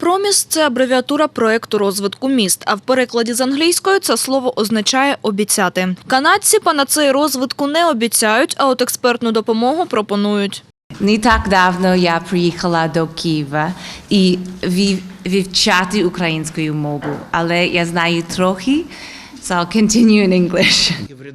Проміс це абревіатура проекту розвитку міст. А в перекладі з англійської це слово означає обіцяти. Канадці панацеї розвитку не обіцяють, а от експертну допомогу пропонують. Не так давно я приїхала до Києва і вивчати українську мову, але я знаю трохи, so I'll continue in English.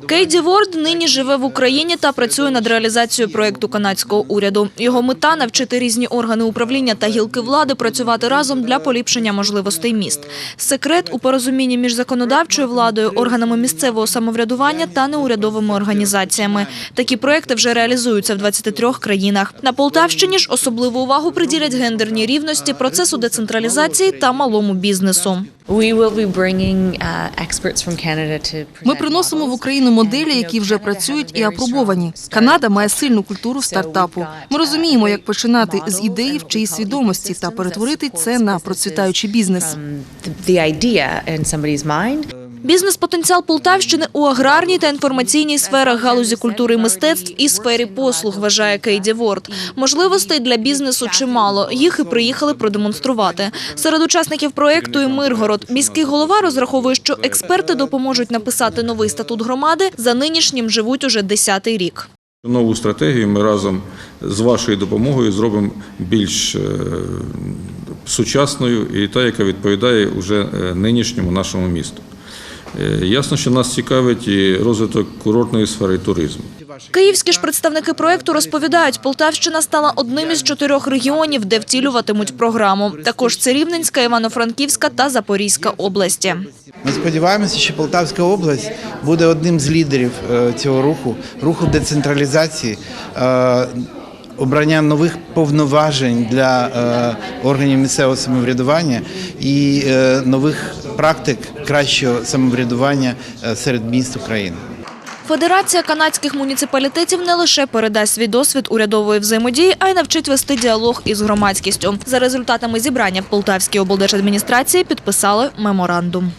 Кейді Ворд нині живе в Україні та працює над реалізацією проекту канадського уряду. Його мета навчити різні органи управління та гілки влади працювати разом для поліпшення можливостей міст. Секрет у порозумінні між законодавчою владою, органами місцевого самоврядування та неурядовими організаціями. Такі проекти вже реалізуються в 23 країнах. На Полтавщині ж особливу увагу приділять гендерній рівності, процесу децентралізації та малому бізнесу. Uh, Ми приносимо в. Україну моделі, які вже працюють і апробовані. Канада має сильну культуру стартапу. Ми розуміємо, як починати з ідеї в чиїй свідомості та перетворити це на процвітаючий бізнес. Бізнес-потенціал Полтавщини у аграрній та інформаційній сферах галузі культури і мистецтв і сфері послуг, вважає Кейді Ворд. Можливостей для бізнесу чимало. Їх і приїхали продемонструвати. Серед учасників проєкту і Миргород. Міський голова розраховує, що експерти допоможуть написати новий статут громади. За нинішнім живуть уже десятий рік. Нову стратегію ми разом з вашою допомогою зробимо більш е, сучасною і та, яка відповідає уже е, нинішньому нашому місту. Е, Ясно, що нас цікавить і розвиток курортної сфери туризму. Київські ж представники проєкту розповідають, Полтавщина стала одним із чотирьох регіонів, де втілюватимуть програму. Також це Рівненська, Івано-Франківська та Запорізька області. Ми сподіваємося, що Полтавська область буде одним з лідерів е, цього руху, руху децентралізації, е, обрання нових повноважень для е, органів місцевого самоврядування і е, нових практик кращого самоврядування е, серед міст України. Федерація канадських муніципалітетів не лише передасть свій досвід урядової взаємодії, а й навчить вести діалог із громадськістю. За результатами зібрання в Полтавській облдержадміністрації підписали меморандум.